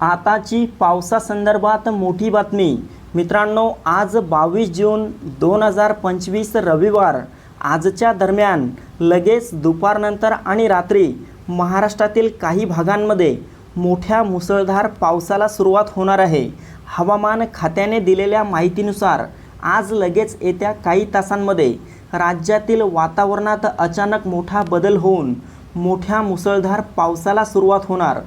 आताची पावसासंदर्भात मोठी बातमी. मित्रांनो आज बावीस जून दोन हजार पंचवीस रविवार. आजच्या दरम्यान लगेच दुपारनंतर आणि रात्री महाराष्ट्रातील काही भागांमध्ये मोठ्या मुसळधार पावसाला सुरुवात होणार आहे. हवामान खात्याने दिलेल्या माहितीनुसार आज लगेच येत्या काही तासांमध्ये राज्यातील वातावरणात अचानक मोठा बदल होऊन मोठ्या मुसळधार पावसाला सुरुवात होणार.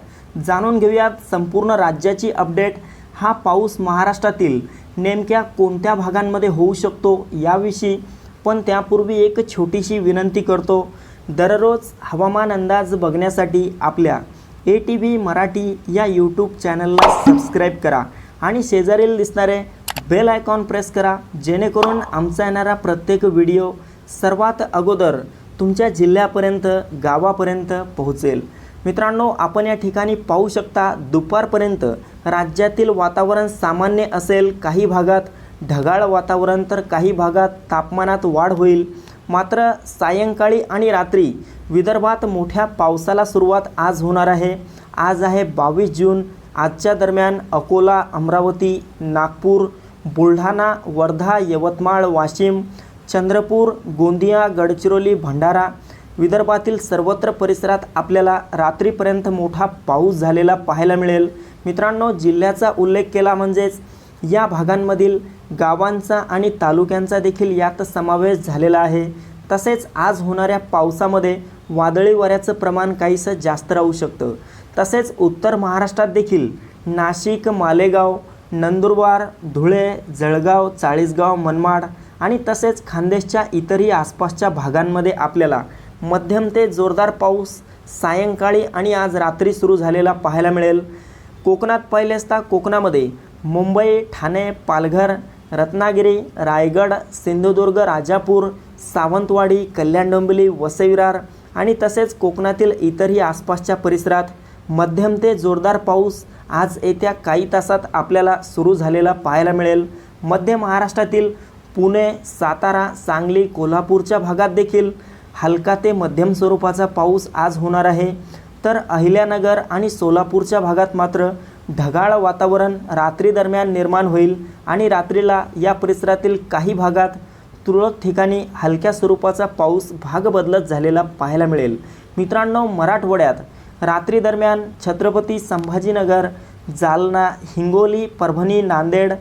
जाणून घेऊयात संपूर्ण राज्याची अपडेट हा पाऊस महाराष्ट्रातील नेमक्या कोणत्या भागांमध्ये होऊ शकतो याविषयी पण त्यापूर्वी एक छोटीशी विनंती करतो. दररोज हवामान अंदाज बघण्यासाठी आपल्या ए टी व्ही मराठी या यूट्यूब चॅनलला सबस्क्राईब करा आणि शेजारील दिसणारे बेल आयकॉन प्रेस करा जेणेकरून आमचा येणारा प्रत्येक व्हिडिओ सर्वात अगोदर तुमच्या जिल्ह्यापर्यंत गावापर्यंत पोहोचेल. मित्रांनो आपण या ठिकाणी पाहू शकता दुपारपर्यंत राज्यातील वातावरण सामान्य असेल काही भागात ढगाळ वातावरण तर काही भागात तापमानात वाढ होईल. मात्र सायंकाळी आणि रात्री विदर्भात मोठ्या पावसाला सुरुवात आज होणार आहे. आज आहे बावीस जून. आजच्या दरम्यान अकोला अमरावती नागपूर बुलढाणा वर्धा यवतमाळ वाशिम चंद्रपूर गोंदिया गडचिरोली भंडारा विदर्भातील सर्वत्र परिसरात आपल्याला रात्रीपर्यंत मोठा पाऊस झालेला पाहायला मिळेल. मित्रांनो जिल्ह्याचा उल्लेख केला म्हणजेच या भागांमधील गावांचा आणि तालुक्यांचा देखील यात समावेश झालेला आहे. तसेच आज होणाऱ्या पावसामध्ये वादळी वाऱ्याचं प्रमाण काहीसं जास्त राहू शकतं. तसेच उत्तर महाराष्ट्रात देखील नाशिक मालेगाव नंदुरबार धुळे जळगाव चाळीसगाव मनमाड आणि तसेच खानदेशच्या इतरही आसपासच्या भागांमध्ये आपल्याला मध्यम ते जोरदार पाऊस सायंकाळी आणि आज रात्री सुरू झालेला पाहायला मिळेल. कोकणात पाहिले असता कोकणामध्ये मुंबई ठाणे पालघर रत्नागिरी रायगड सिंधुदुर्ग राजापूर सावंतवाडी कल्याण डोंबिवली वसईविरार आणि तसेच कोकणातील इतरही आसपासच्या परिसरात मध्यम ते जोरदार पाऊस आज येत्या काही तासात आपल्याला सुरू झालेला पाहायला मिळेल. मध्य महाराष्ट्रातील पुणे सातारा सांगली कोल्हापूरच्या भागात देखील हलका ते मध्यम स्वरूपाचा पाऊस आज होणार आहे. तर अहिल्यानगर आणि सोलापूरच्या भागात मात्र ढगाळ वातावरण रात्री दरम्यान निर्माण होईल आणि रात्रीला या परिसरातील काही भागात तुरळक ठिकाणी हलक्या स्वरूपाचा पाऊस भाग बदलत झालेला पाहायला मिळेल. मित्रांनो मराठवाड्यात रात्री दरम्यान छत्रपती संभाजीनगर जालना हिंगोली परभणी नांदेड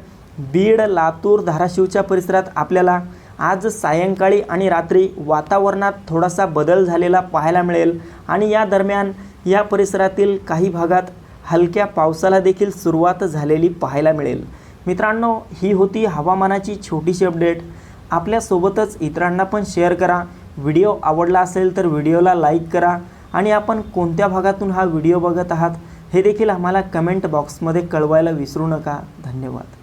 बीड लातूर धाराशिवच्या परिसरात आपल्याला आज सायंकाळी आणि रात्री वातावरणात थोडासा बदल झालेला पाहायला मिळेल आणि या दरम्यान या परिसरातील काही भागात हलक्या पावसाला देखील सुरुवात झालेली पाहायला मिळेल. मित्रांनो ही होती हवामानाची छोटीशी अपडेट. आपल्यासोबतच इतरांना पण शेअर करा. व्हिडिओ आवडला असेल तर व्हिडिओला लाईक करा आणि आपण कोणत्या भागातून हा व्हिडिओ बघत आहात हे देखील आम्हाला कमेंट बॉक्समध्ये कळवायला विसरू नका. धन्यवाद.